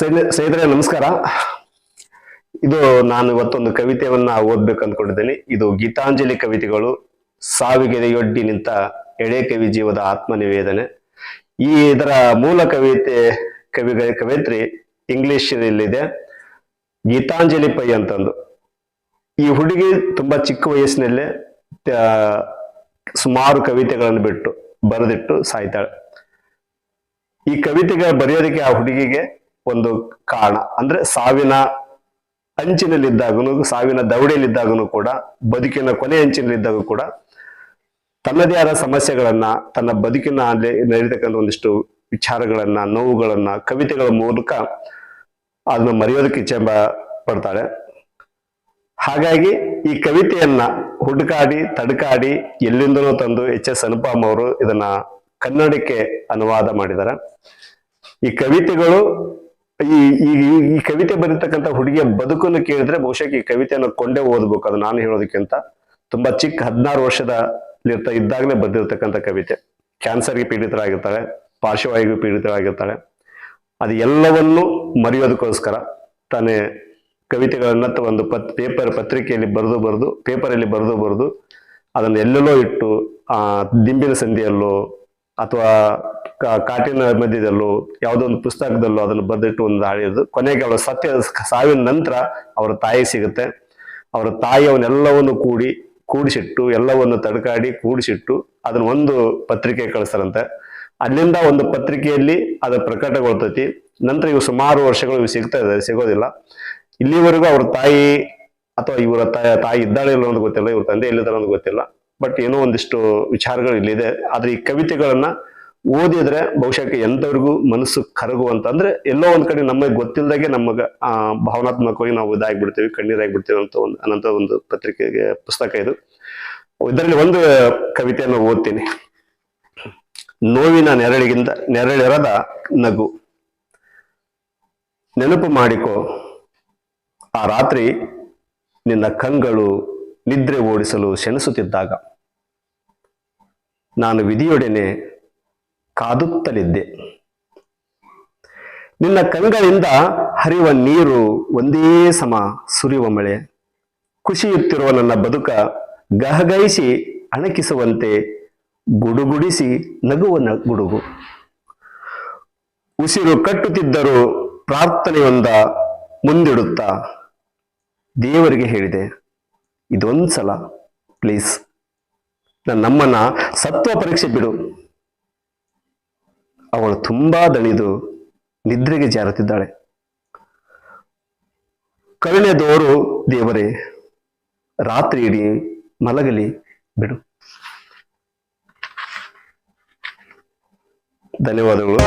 ಸ್ನೇಹಿತರೆ, ನಮಸ್ಕಾರ. ಇದು ನಾನು ಇವತ್ತೊಂದು ಕವಿತೆಯನ್ನ ಓದ್ಬೇಕು ಅಂದ್ಕೊಂಡಿದ್ದೇನೆ ಇದು ಗೀತಾಂಜಲಿ ಕವಿತೆಗಳು ಸಾವಿಗೆರೆಯೊಡ್ಡಿ ನಿಂತ ಎಳೆ ಕವಿ ಜೀವದ ಆತ್ಮ ನಿವೇದನೆ ಈ ಇದರ ಮೂಲ ಕವಿತೆ ಕವಿ ಕವಿತ್ರಿ ಇಂಗ್ಲಿಷ್ ಇಲ್ಲಿದೆ ಗೀತಾಂಜಲಿ ಪೈ ಅಂತಂದು. ಈ ಹುಡುಗಿ ತುಂಬಾ ಚಿಕ್ಕ ವಯಸ್ಸಿನಲ್ಲೇ ಸುಮಾರು ಕವಿತೆಗಳನ್ನು ಬಿಟ್ಟು, ಬರೆದಿಟ್ಟು ಸಾಯ್ತಾಳೆ. ಈ ಕವಿತೆಗೆ ಬರೆಯೋದಕ್ಕೆ ಆ ಹುಡುಗಿಗೆ ಒಂದು ಕಾರಣ. ಅಂದ್ರೆ ಸಾವಿನ ಅಂಚಿನಲ್ಲಿದ್ದಾಗನು, ಸಾವಿನ ದವಡೆಯಲ್ಲಿದ್ದಾಗನು ಕೂಡ, ಬದುಕಿನ ಕೊನೆ ಅಂಚಿನಲ್ಲಿದ್ದಾಗ ಕೂಡ, ತನ್ನದೇ ಆದ ಸಮಸ್ಯೆಗಳನ್ನ, ತನ್ನ ಬದುಕಿನ ಅಲ್ಲಿ ನಡೀತಕ್ಕಂಥ ಒಂದಿಷ್ಟು ವಿಚಾರಗಳನ್ನ, ನೋವುಗಳನ್ನ, ಕವಿತೆಗಳ ಮೂಲಕ ಅದನ್ನ ಮರೆಯೋದಕ್ಕೆ ಇಚ್ಛೆ ಪಡ್ತಾಳೆ. ಹಾಗಾಗಿ ಈ ಕವಿತೆಯನ್ನ ಹುಡುಕಾಡಿ, ತಡಕಾಡಿ ಎಲ್ಲಿಂದನೂ ತಂದು ಎಚ್ ಎಸ್ ಅನುಪಮ್ ಅವರು ಇದನ್ನ ಕನ್ನಡಕ್ಕೆ ಅನುವಾದ ಮಾಡಿದ್ದಾರೆ. ಈ ಕವಿತೆಗಳು ಈ ಈ, ಈ- ಕವಿತೆ ಬರೀತಕ್ಕಂಥ ಹುಡುಗಿಯ ಬದುಕನ್ನು ಕೇಳಿದ್ರೆ ಬಹುಶಃ ಈ ಕವಿತೆಯನ್ನು ಕೊಂಡೇ ಓದ್ಬೇಕು. ಅದು ನಾನು ಹೇಳೋದಕ್ಕಿಂತ ತುಂಬಾ ಚಿಕ್ಕ ಹದಿನಾರು ವರ್ಷದ ಇದ್ದಾಗಲೇ ಬಂದಿರತಕ್ಕಂಥ ಕವಿತೆ. ಕ್ಯಾನ್ಸರ್ಗೆ ಪೀಡಿತರಾಗಿರ್ತಾಳೆ ಪಾರ್ಶ್ವವಾಯುವಿಗೆ ಪೀಡಿತರಾಗಿರ್ತಾಳೆ ಅದು ಎಲ್ಲವನ್ನೂ ಮರೆಯೋದಕ್ಕೋಸ್ಕರ ತಾನೇ ಕವಿತೆಗಳನ್ನ ಒಂದು ಪತ್, ಪೇಪರ್ ಪತ್ರಿಕೆಯಲ್ಲಿ ಬರೆದು ಬರೆದು, ಪೇಪರಲ್ಲಿ ಬರೆದು ಬರೆದು ಅದನ್ನು ಎಲ್ಲೆಲ್ಲೋ ಇಟ್ಟು, ಆ, ದಿಂಬಿನ ಸಂಧಿಯಲ್ಲೋ ಅಥವಾ ಕಾಟಿನ ಮಧ್ಯದಲ್ಲೋ ಯಾವುದೋ ಒಂದು ಪುಸ್ತಕದಲ್ಲೋ ಅದನ್ನು ಬರೆದಿಟ್ಟು ಒಂದು ಹಾಡಿದ್ದು. ಕೊನೆಗೆ ಅವಳ ಸತ್ಯ ಸಾವಿನ ನಂತರ ಅವರ ತಾಯಿ ಸಿಗುತ್ತೆ. ಅವರ ತಾಯಿ ಅವನ್ನೆಲ್ಲವನ್ನು ಕೂಡಿ, ಕೂಡಿಸಿಟ್ಟು, ಎಲ್ಲವನ್ನು ತಡಕಾಡಿ, ಕೂಡಿಸಿಟ್ಟು ಅದನ್ನ ಒಂದು ಪತ್ರಿಕೆ ಕಳಿಸ್ತಾರಂತೆ. ಅಲ್ಲಿಂದ ಒಂದು ಪತ್ರಿಕೆಯಲ್ಲಿ ಅದು ಪ್ರಕಟಗೊಳ್ತೈತಿ. ನಂತರ ಇವು ಸುಮಾರು ವರ್ಷಗಳು ಇವು ಸಿಗ್ತಾ ಇದೆ, ಸಿಗೋದಿಲ್ಲ. ಇಲ್ಲಿವರೆಗೂ ಅವ್ರ ತಾಯಿ ಅಥವಾ ಇವರ ತಾಯಿ ತಾಯಿ ಇದ್ದಾಳೆ ಇಲ್ಲ ಅನ್ನೋದು ಗೊತ್ತಿಲ್ಲ, ಇವ್ರ ತಂದೆ ಎಲ್ಲಿದ್ದಾರೆ ಅನ್ನೋದು ಗೊತ್ತಿಲ್ಲ. ಬಟ್ ಏನೋ ಒಂದಿಷ್ಟು ವಿಚಾರಗಳು ಇಲ್ಲಿದೆ. ಆದ್ರೆ ಈ ಕವಿತೆಗಳನ್ನ ಓದಿದ್ರೆ ಬಹುಶಃ ಎಂತವ್ರಿಗೂ ಮನಸ್ಸು ಕರಗುವಂತಂದ್ರೆ ಎಲ್ಲೋ ಒಂದ್ ಕಡೆ ನಮಗೆ ಗೊತ್ತಿಲ್ಲದಾಗೆ ನಮಗ, ಆ, ಭಾವನಾತ್ಮಕವಾಗಿ ನಾವು ಇದಾಗ್ಬಿಡ್ತೀವಿ, ಕಣ್ಣೀರಾಗ್ಬಿಡ್ತೀವಿ ಅಂತ ಒಂದು ಅನಂತ ಒಂದು ಪತ್ರಿಕೆಗೆ ಪುಸ್ತಕ ಇದು. ಇದರಲ್ಲಿ ಒಂದು ಕವಿತೆಯನ್ನು ಓದ್ತೀನಿ. ನೋವಿನ ನೆರಳಿಗಿಂತ, ನೆರಳಿರದ ನಗು. ನೆನಪು ಮಾಡಿಕೊ. ಆ ರಾತ್ರಿ ನಿನ್ನ ಕಂಗಳು ನಿದ್ರೆ ಓಡಿಸಲು ಸೆಣಸುತ್ತಿದ್ದಾಗ ನಾನು ವಿಧಿಯೊಡನೆ ಕಾದುತ್ತಲಿದ್ದೆ. ನಿನ್ನ ಕಂಗಳಿಂದ ಹರಿಯುವ ನೀರು ಒಂದೇ ಸಮ ಸುರಿಯುವ ಮಳೆ. ಖುಷಿಯುತ್ತಿರುವ ನನ್ನ ಬದುಕ ಗಹಗೈಸಿ ಅಣಕಿಸುವಂತೆ ಗುಡುಗುಡಿಸಿ ನಗುವ ಗುಡುಗು. ಉಸಿರು ಕಟ್ಟುತ್ತಿದ್ದರೂ ಪ್ರಾರ್ಥನೆಯೊಂದ ಮುಂದಿಡುತ್ತಾ ದೇವರಿಗೆ ಹೇಳಿದೆ, ಇದೊಂದ್ಸಲ ಪ್ಲೀಸ್ ನಮ್ಮನ್ನ ಸತ್ವ ಪರೀಕ್ಷೆ ಬಿಡು. ಅವಳು ತುಂಬಾ ದಣಿದು ನಿದ್ರೆಗೆ ಜಾರುತ್ತಿದ್ದಾಳೆ. ಕರುಣೆದೋರು ದೇವರೇ, ರಾತ್ರಿ ಇಡೀ ಮಲಗಲಿ ಬಿಡು. ಧನ್ಯವಾದಗಳು.